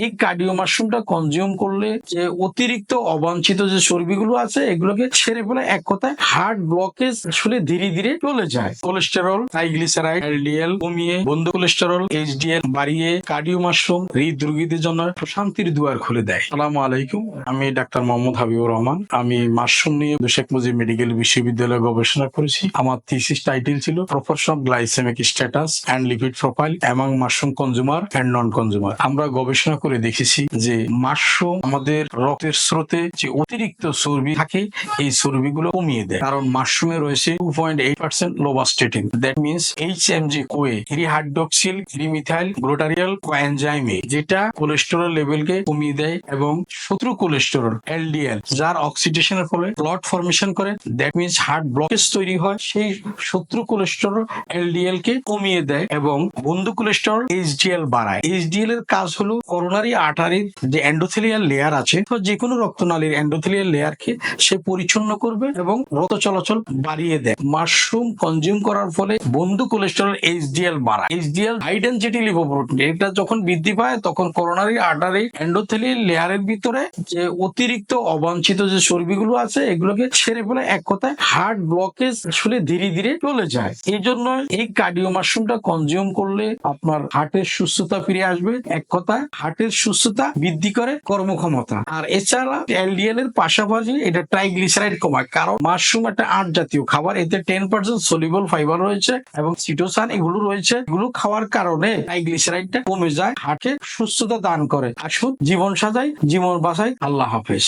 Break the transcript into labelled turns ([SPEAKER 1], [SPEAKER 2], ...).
[SPEAKER 1] এই cardio মাশরুমটা consume করলে যে অতিরিক্ত অবাঞ্ছিত যে চর্বিগুলো আছে, এগুলোকে ছেড়ে ফেলে। এক কথায় হার্ট ব্লকেজ আসলে ধীরে ধীরে চলে যায়। কোলেস্টেরল ট্রাইগ্লিসারাইড এলডিএল কমিয়ে, বন্ধু কোলেস্টেরল এইচডিএল বাড়িয়ে কার্ডিও মাশরুম হৃদরোগীদের জন্য শান্তির দুয়ার খুলে দেয়। সালামু আলাইকুম, আমি ডাক্তার মোহাম্মদ হাবিবুর রহমান। আমি মাশরুম নিয়ে শেখ মুজিব মেডিকেল বিশ্ববিদ্যালয়ে গবেষণা করেছি। আমার থিসিস টাইটেল ছিল proportion glycemic status and lipid profile among mushroom consumer and non consumer আমরা গবেষণা করে দেখেছি যে মাশরুম আমাদের রক্তের স্রোতে যে অতিরিক্ত চর্বি থাকে, এই চর্বিগুলো কমিয়ে দেয়। কারণ মাশরুমে রয়েছে two point eight percent lovastatin that means H M G CoA hydroxyl methyl glutaryl কোএনজাইমে যেটা কোলেস্টেরল লেভেলকে কমিয়ে দেয় এবং শত্রু কোলেস্টেরল এলডিএল যার অক্সিডেশনের ফলে ক্লট ফর্মেশন করে। দ্যাট মিনস হার্ট ব্লকেজ তৈরি হয়, সেই শত্রু কোলেস্টেরল এলডিএল কে কমিয়ে দেয় এবং বন্ধু কোলেস্টেরল এইচডিএল বাড়ায়। এইচডিএল এর কাজ হলো করোনারি আর্টারির যে এন্ডোথেলিয়াল লেয়ার আছে, তো যে কোনো রক্তনালীর এন্ডোথেলিয়াল লেয়ারকে সে পরিচ্ছন্ন করবে এবং রক্ত চলাচল বাড়িয়ে দেয়। মাশরুম কনজিউম করার ফলে বন্ধু কোলেস্টেরল এইচডিএল বাড়ায়। এইচডিএল হাই ডেনসিটি লিপোপ্রোটিন এটা যখন বৃদ্ধি পায়, তখন করোনারি আর্টারি এন্ডোথেলিয়াল লেয়ারের ভিতরে যে অতিরিক্ত অবাঞ্ছিত যে চর্বিগুলো আছে, এগুলোকে ছেড়ে ফেলে এক কথায় হার্ট ব্লকেজ আসলে ধীরে ধীরে চলে যায়। এই জন্য এই কার্ডিও মাশরুমটা কনজিউম করলে আপনার হার্টের সুস্থতা ফিরে আসবে। এক কথায় হার্টের সুস্থতা বৃদ্ধি করে কর্মক্ষমতা। আর এছাড়া এলডিএল এর পাশাপাশি এটা ট্রাইগ্লিসারাইড কমায়, কারণ মাশরুম একটা আট জাতীয় খাবার, এতে টেন পার্সেন্ট সলিবল ফাইবার রয়েছে এবং সিটোসান এগুলো রয়েছে। এগুলো খাওয়ার কারণে ট্রাইগ্লিসারাইডটা কমে যায় হার্টে সুস্থতা দান করে। আসুন, জীবন সাজাই, জীবন বাঁচাই। আল্লাহ হাফেজ।